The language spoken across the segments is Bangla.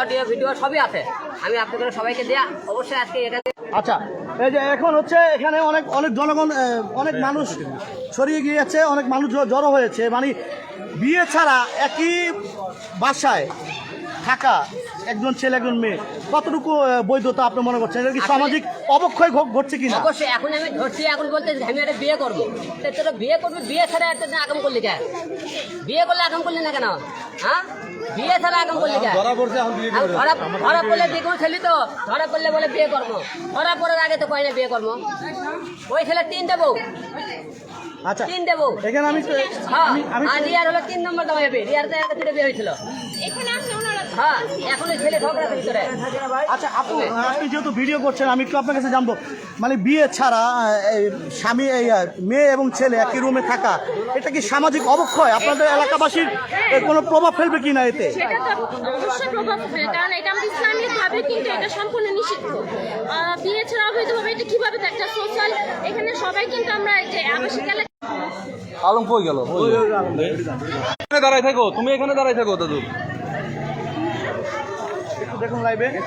অডিও ভিডিও সবই আছে। আমি সবাইকে আচ্ছা এই যে এখন হচ্ছে এখানে অনেক অনেক জনগণ অনেক মানুষ ছড়িয়ে গিয়েছে, অনেক মানুষ জড়ো হয়েছে। মানে বিয়ে ছাড়া একই বাসায় থাকা একজন ছেলে একজন মেয়ে। কতটুকু বৈধতা আপনি মনে করছেন? এটা কি সামাজিক অবক্ষয় ঘটছে কিনা? অবশ্যই এখন আমি ধরছি এখন বলতে আমি একটা বিয়ে করব। তো তোরা বিয়ে করবি বিয়ে ছাড়া একটা আগাম করলি কেন বিয়ে করলে আগাম করলি না কেন? হ্যাঁ? বিয়ে ছাড়া আগাম করলি কেন এখন ধরা ধরা পড়লে কোনো ছেলে তো ধরা পড়লে বলে বিয়ে করব। ধরা পড়ার আগে তো কয় না বিয়ে করব? ওই ছেলে তিন দেবো আচ্ছা তিন দেবো এখানে আমি হ্যাঁ আমি আর রিয়ার হলো তিন নম্বর দাম হবে। রিয়ার তো একটা বিয়ে হয়েছিল। এখানে আছে হ্যাঁ এখন ওই ছেলে ঝগড়া ভিতরে আচ্ছা আপু আপনি যেহেতু ভিডিও করছেন আমি একটু আপনার কাছে জানব। মানে বিয়ে ছাড়া স্বামী এই মেয়ে এবং ছেলে একই রুমে থাকা এটা কি সামাজিক অবক্ষয়? আপনাদের এলাকাবাসীর কোনো প্রভাব ফেলবে কিনা এতে? সেটা তো অবশ্যই প্রভাব ফেলে কারণ এটা আমাদের ইসলামিক ভাবে কিন্তু এটা সম্পূর্ণ নিষিদ্ধ। বিয়ে ছাড়া অবৈধভাবে এটা কীভাবে একটা সোশ্যাল এখানে সবাই কিন্তু আমরা এই যে আবাসিক এলাকা আলম কই গেল? দাঁড়াই থাকো তুমি এখানে দাঁড়াই থাকো দাদু। দেখুন লাইভে হ্যাঁ?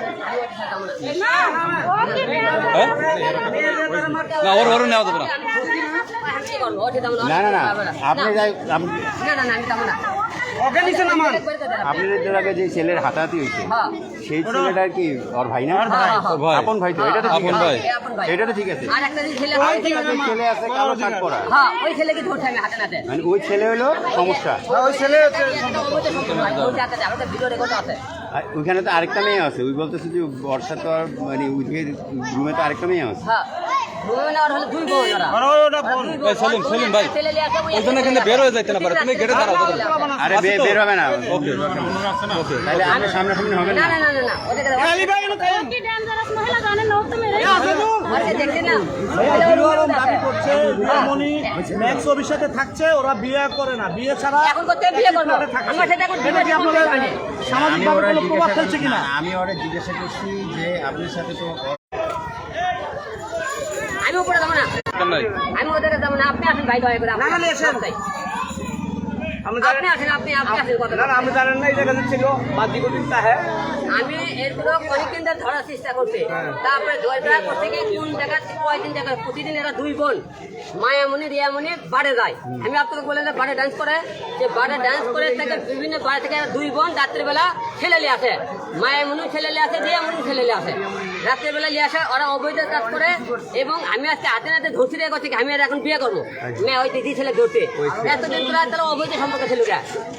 না ওর ওর নেওয়া যাবে না। না না আপনি যাই আগে যে ছেলের হাতাহাতি হয়েছে হ্যাঁ। সেই ছেলেটার কি ওর ভাই না? হ্যাঁ, হ্যাঁ। ভাই আপন ভাই। তো এটা তো ঠিক আপন আছে। ভাই। এ আপন ভাই। এটা তো ঠিক আছে। আর একটা যে ছেলে আর হয়, কি আছে, কালো শার্ট পরা হ্যাঁ ওই ছেলেকে ধরছে আমি হাতে নাতে। মানে ওই ছেলে হলো সমস্যা। ওই ছেলে আছে। আর ওইখানে তো আরেকটা মেয়ে আছে। ওই বলতেছে যে বর্ষা তো আর মানে ওইদিকে রুমে তো আরেকটা মেয়ে আছে। হ্যাঁ। রুমে নেওয়ার হলে দুই বোন ওরা দুই বোন। এই সেলিম, সেলিম ভাই। ছেলে নিয়ে আসে, ওই ওই জন্য এখানে বের হয়ে যাইতে না পারে তুমি গেটে দাঁড়াও আরে বের হবে না ওকে ওকে তাহলে আপনি সামনাসামনি হবেন না না না না না না ওদেরকে দাও। কি ডেঞ্জারাস মহিলা জানেন না তো মেরে ওদেরকে দেখছি না দাবি করছে রিয়ামণি ম্যাক্স অফিস সাথে থাকছে ওরা বিয়ে করে না বিয়ে ছাড়া এখন করতে বিয়ে করব আমার সাথে এখন এটা কি আপনাদের সামাজিকভাবে কোনো প্রভাব ফেলছে কিনা আমি ওরা জিজ্ঞাসা করছি যে আপনার সাথে তো আমি উপরে যাব না নাই আমি ওদের যাব না আপনি আসেন ভাই দয়া করে আপনি আসেন। তাই। আপনি আসেন আপনি আপনি আসেন কথা আমি জানেন না এই জায়গাতে ছিল বাদি কোদিন তাহে আমি এরগুলো অনেকদিন ধরে ধরার চেষ্টা করছি। তারপরে ধরা করতে গিয়ে কোন জায়গা কয়দিন জায়গা প্রতিদিন এরা দুই বোন মায়ামণি রিয়ামণি বাড়ে যায়। আমি আপনাকে বলে বাড়ে ডান্স করে। যে বাড়ে ডান্স করে থেকে বিভিন্ন বাড়ি থেকে দুই বোন রাত্রিবেলা ছেলে নিয়ে আসে। মায়ামণি ছেলে নিয়ে আসে রিয়ামণি ছেলে নিয়ে আসে। রাত্রিবেলা নিয়ে আসে ওরা অবৈধ কাজ করে এবং আমি আজকে হাতে হাতে ধরছি রে করছি আমি আর এখন বিয়ে করব। মেয়ে ওই দিদি ছেলে ধরতে এতদিন ধরে তারা অবৈধ সম্পর্ক ছিল।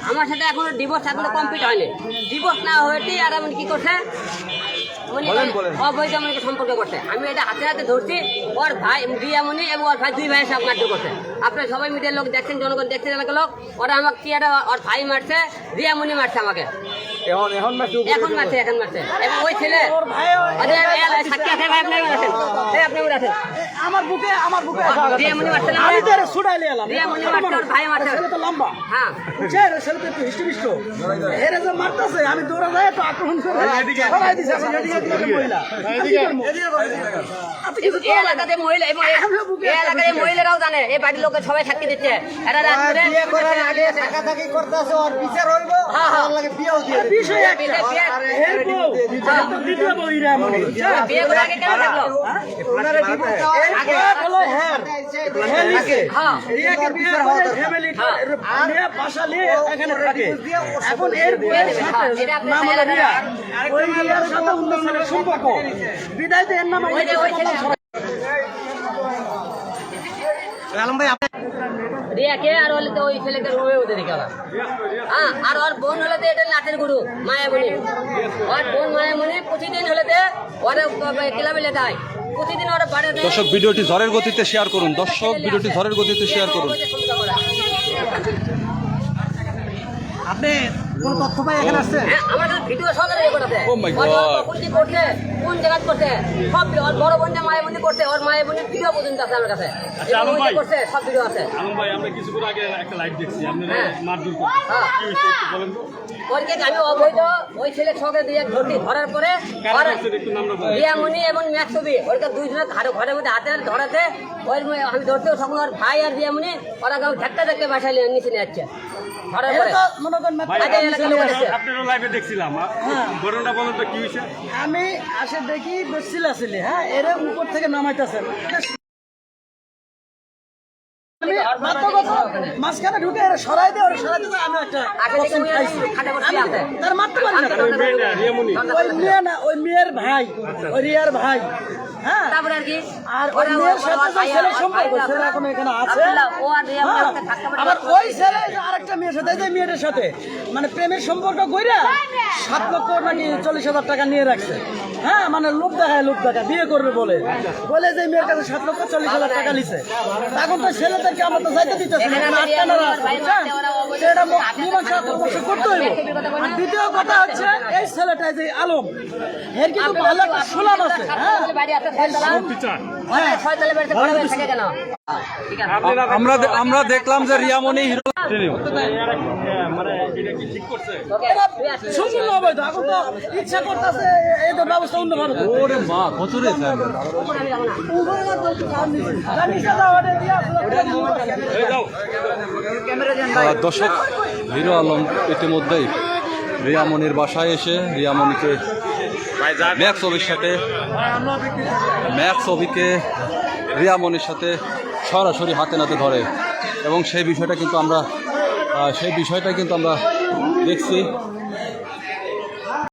আমার সাথে এখনও ডিভোর্স এখনও কমপ্লিট হয়নি। ডিভোর্স না হয়েতেই আর এমন কি করছে অবৈধ আমাকে সম্পর্ক করছে। আমি এটা হাতে হাতে ধরছি ওর ভাই রিয়ামণি এবং ওর ভাই দুই ভাইয়ের সাথে মারধর করছে। আপনার সবাই মিডিয়ার লোক দেখছেন জনগণ দেখছেন এলাকার লোক ওরা আমাকে কি একটা ওর ভাই মারছে রিয়ামণি মারছে আমাকে। এখন এখন এখন মারছে এখন মারছে। এবং ওই ছেলে আরে, সাক্ষী আছে ভাই আপনি আছেন এই আপনি আছেন আমার বুকে আমার বুকে রিয়ামণি মারছে আমি তো ছুটাইলে এলাম। রিয়ামণি মারছে ওর ভাই মারছে। ছেলে তো লম্বা। হ্যাঁ। বুঝছেন ওই ছেলে তো একটু হিস্ট্রিষ্ট এরা যে মারতেছে আমি দৌড়া যাই তো আক্রমণ করে সরাই দিছে এখন এদিকে এদিকে মহিলা। আপনি কিছু এই এলাকাতে মহিলা এই মহিলা- এই এলাকার মহিলারাও জানে এই বাড়ির লোকের সবাই সাক্ষী দিচ্ছে। এরা রাত্রে বিয়ে করার আগে থাকাথাকি করতেছে ওর বিচার হইব হ্যাঁ, হ্যাঁ। লাগে বিয়েও দিয়ে হ্যাঁ। এখানে এর ছেলের সম্পর্ক। বিদায় তো এর নাম আলম ভাই রিয়াকে আর হলে তো ওই ছেলেকে রুমে উঠে হ্যাঁ আর ওর বোন হলে তো এটা নাটের গুরু মায়ামণি। ওর বোন মায়ামণি প্রতিদিন হলে তো ওরা ক্লাবে লেখায় প্রতিদিন ওরা বাড়ি দর্শক ভিডিওটি ঝড়ের গতিতে শেয়ার করুন। দর্শক ভিডিওটি ঝড়ের গতিতে শেয়ার করুন। আপনি কোন তথ্য পাই এখানে আসছেন হ্যাঁ, আমার কাছে ভিডিও সহকারে রেকর্ড আছে। Oh কি করছে কোন জায়গায় করছে সব ওর বড় মায়ের করছে ওর মায়ের বোনের ভিডিও পর্যন্ত আছে আমার কাছে। আচ্ছা, আলম ভাই। করছে সব ভিডিও আছে। আলম ভাই আমরা কিছুক্ষণ আগে একটা লাইভ দেখছি। আপনারা হ্যাঁ। মারধর হ্যাঁ। কি হয়েছে একটু বলেন তো। ওরকে আমি অবৈধ ওই ছেলে ছকে দিয়ে ধরতি ধরার পরে রিয়ামণি এবং ম্যাক্সবি ওরকে দুইজনের ঘাড়ে ঘরের মধ্যে হাতে হাতে ধরাতে ওই আমি ধরতে তখন ওর ভাই আর রিয়ামণি ওরা কেউ ধাক্কা ধাক্কা বাসায় নিচে নিয়ে যাচ্ছে। হয়েছে? আমি আসে দেখি বেশিল আসলে হ্যাঁ এর উপর থেকে নামাইতেছে। মাঝখানে ঢুকে এরা সরাই দিয়ে ওরা সরাই দিয়ে আমি একটা খাইছি। তার মারতে পারি না। ওই মেয়ে না ওই মেয়ের ভাই ওই রিয়ার ভাই। হ্যাঁ তারপরে আর কি ওরা- ওরা- সম্পর্ক ছেলে এখন এখানে আছে। ও আর হ্যাঁ, আবার ওই ছেলে আরেকটা মেয়ের সাথে যে মেয়েটার সাথে মানে প্রেমের সম্পর্ক কইরা সাত লক্ষ নাকি চল্লিশ হাজার টাকা নিয়ে রাখছে। হ্যাঁ মানে লোক দেখায় লোক দেখায় বিয়ে করবে বলে। বলে যে মেয়ের কাছে সাত লক্ষ চল্লিশ হাজার টাকা নিছে। এখন তো ছেলেদেরকে আমরা তো যাইতে দিতেছি সেটা মীমাংসা করতে হইব। আর দ্বিতীয় কথা হচ্ছে এই ছেলেটা যে আলম এর কিন্তু ভালো একটা সুনাম আছে হ্যাঁ। হ্যাঁ আমরা আমরা দেখলাম যে রিয়ামণি হিরো মানে তো ইচ্ছা ব্যবস্থা অন্যভাবে ওরে মা কত রে দর্শক হিরো আলম ইতিমধ্যেই রিয়ামণির বাসায় এসে রিয়ামণিকে ম্যাক্স অভির সাথে ম্যাক্স অভিকে রিয়ামণির সাথে সরাসরি হাতে নাতে ধরে। এবং সেই বিষয়টা কিন্তু আমরা সেই বিষয়টা কিন্তু আমরা দেখছি।